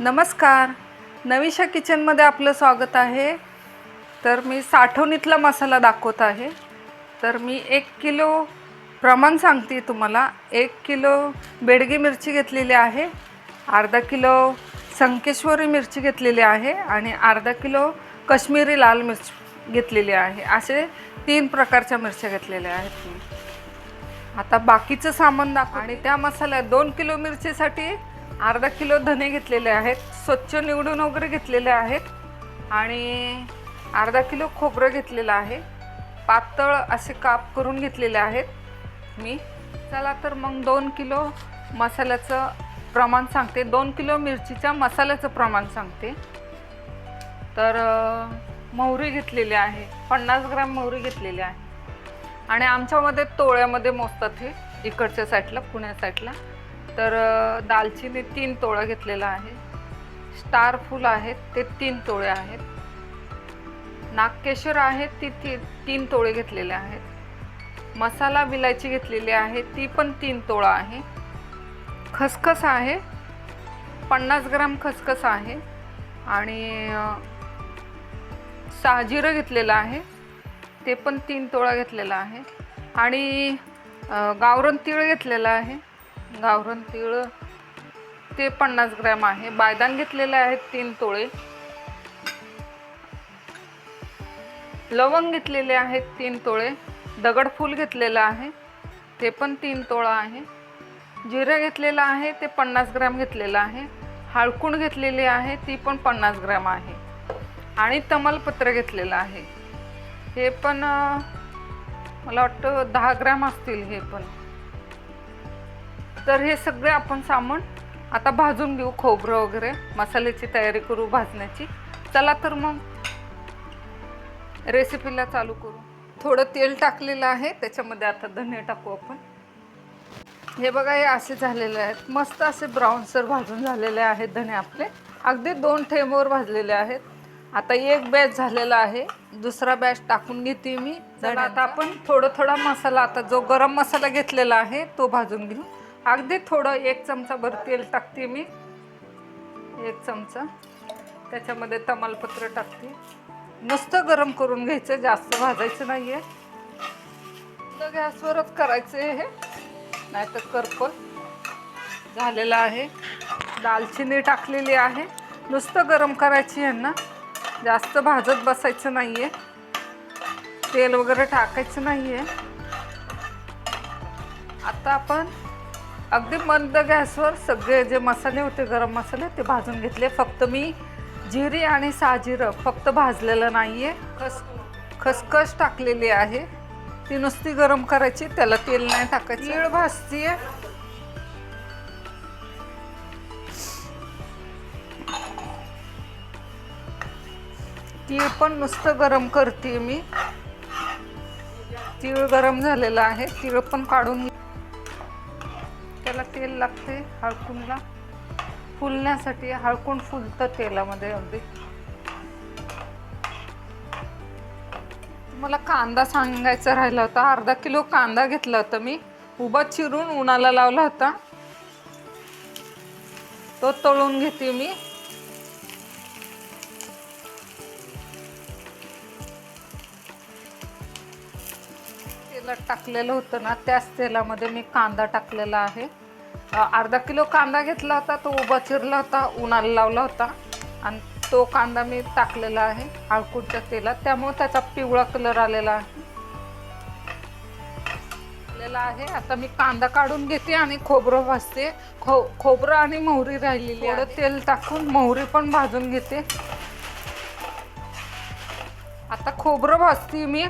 नमस्कार. नविशा किचनमध्ये आपलं स्वागत आहे. तर मी साठवणीतला मसाला दाखवत आहे. तर मी एक किलो प्रमाण सांगते तुम्हाला. एक किलो बेडगी मिरची घेतलेली आहे. अर्धा किलो संकेश्वरी मिरची घेतलेली आहे आणि अर्धा किलो कश्मीरी लाल मिरची घेतलेली आहे. असे तीन प्रकारच्या मिरच्या घेतलेल्या आहेत मी. आता बाकीचं सामान दाखव आणि त्या मसाल्यात दोन किलो मिरचीसाठी अर्धा किलो धने घेतलेले आहेत स्वच्छ निवडून वगैरे घेतलेले आहेत आणि अर्धा किलो खोबरं घेतलेलं आहे. पातळ असे काप करून घेतलेले आहेत मी. चला तर मग दोन किलो मसाल्याचं प्रमाण सांगते. दोन किलो मिरचीच्या मसाल्याचं प्रमाण सांगते. तर मोहरी घेतलेली आहे. पन्नास ग्राम मोहरी घेतलेली आहे. आणि आमच्यामध्ये तोळ्यामध्ये मोजतात हे इकडच्या साईडला पुण्या साईडला. तर दालचिनी तीन तोळा घेतलेला आहे. स्टार फूल आहेत ते तीन तोळे आहेत. नागकेशर आहे ती ती तीन तोळे घेतलेले आहेत. मसाला विलायची घेतलेली आहे ती पण तीन तोळा आहे. खसखस आहे पन्नास ग्राम खसखस आहे आणि अ, घेतलेलं आहे ते पण तीन तोळा घेतलेला आहे. आणि गावरण तीळ घेतलेलं आहे. गावरण तीळ ते पन्नास ग्रॅम आहे. बायदान घेतलेले आहेत तीन तोळे. लवंग घेतलेले आहेत तीन तोळे. दगडफूल घेतलेलं आहे. ते पण तीन तोळा आहे. जिरं घेतलेलं आहे ते पन्नास ग्रॅम घेतलेलं आहे. हाळकूण घेतलेली आहे ती पण पन्नास ग्रॅम आहे. आणि तमालपत्र घेतलेलं आहे. हे पण मला वाटतं दहा ग्रॅम असतील हे पण. तर हे सगळे आपण सामान आता भाजून घेऊ खोबरं वगैरे मसाल्याची तयारी करू भाजण्याची. चला तर मग रेसिपीला चालू करू. थोडं तेल टाकलेलं आहे त्याच्यामध्ये आता धने टाकू आपण. हे बघा हे असे झालेले आहेत. मस्त असे ब्राऊनसर भाजून झालेले आहेत धने आपले. अगदी दोन ठेमवर भाजलेले आहेत. आता एक बॅच झालेला आहे. दुसरा बॅच टाकून घेते मी. तर आता आपण थोडं थोडा मसाला आता जो गरम मसाला घेतलेला आहे तो भाजून घेऊ. अगदी थोडं एक चमचा भर तेल टाकते मी. एक चमचा. त्याच्यामध्ये तमालपत्र टाकते. नुसतं गरम करून घ्यायचं जास्त भाजायचं नाही आहे गॅसवरच करायचं आहे हे. नाहीतर करपल. झालेलं आहे. दालचिनी टाकलेली आहे. नुसतं गरम करायची यांना जास्त भाजत बसायचं नाही आहे तेल वगैरे टाकायचं नाही आहे आता आपण अगदी मंद गॅसवर सगळे जे मसाले होते गरम मसाले ते भाजून घेतले. फक्त मी जिरी आणि साजिरं फक्त भाजलेलं नाही आहे खस खसखस टाकलेली आहे. ती नुसती गरम करायची त्याला तेल नाही टाकायचं. तीळ भाजतीये. तीळ पण नुसतं गरम करते मी. तीळ गरम झालेलं आहे. तीळ पण काढून त्याला तेल लागते हळकूनला फुलण्यासाठी हळकून फुलतं तेलामध्ये अगदी. मला कांदा सांगायचा राहिला होता. अर्धा किलो कांदा घेतला होता मी. उभा चिरून उन्हाला लावला होता. तो तळून घेते मी. तेलात टाकलेलं होतं ना त्याच तेलामध्ये मी कांदा टाकलेला आहे. अर्धा किलो कांदा घेतला होता तो उभा चिरला होता उन्हाला लावला होता. आणि तो कांदा मी टाकलेला आहे हळकुडच्या तेलात. त्यामुळे त्याचा पिवळा कलर आलेला आहे. आलेला आहे. आता मी कांदा काढून घेते आणि खोबरं भाजते. खो खोबरं आणि मोहरी राहिलेली थोडं तेल टाकून मोहरी पण भाजून घेते. आता खोबरं भाजते मी.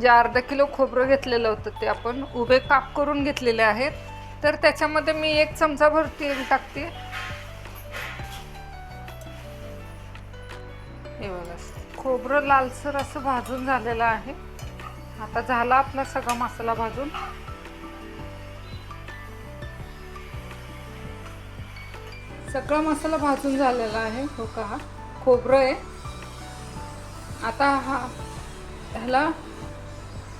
जे अर्धा किलो खोबरं घेतलेलं होतं ते आपण उभे काप करून घेतलेले आहेत. तर त्याच्यामध्ये मी एक चमचाभर तेल टाकते. हे बघा खोबरं लालसर असं भाजून झालेलं आहे. आता झाला आपला सगळा मसाला भाजून. सगळा मसाला भाजून झालेला आहे. हो का? हा खोबरं आहे. आता हा ह्याला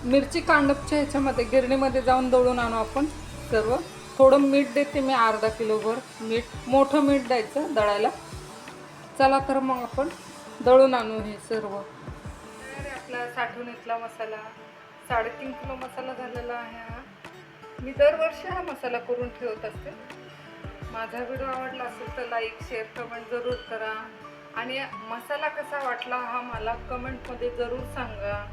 मिरची कांडपच्या ह्याच्यामध्ये गिरणीमध्ये जाऊन दळून आणू आपण सर्व. थोडं मीठ देते मी अर्धा किलोभर मीठ. मोठं मीठ द्यायचं दळायला. चला तर मग आपण दळून आणू हे सर्व. आपला आपला इथला मसाला. साडेतीन किलो मसाला झालेला आहे हा. मी दरवर्षी हा मसाला करून ठेवत असते. माझा व्हिडिओ आवडला असेल तर लाईक शेअर कमेंट जरूर करा. आणि मसाला कसा वाटला हा मला कमेंटमध्ये जरूर सांगा.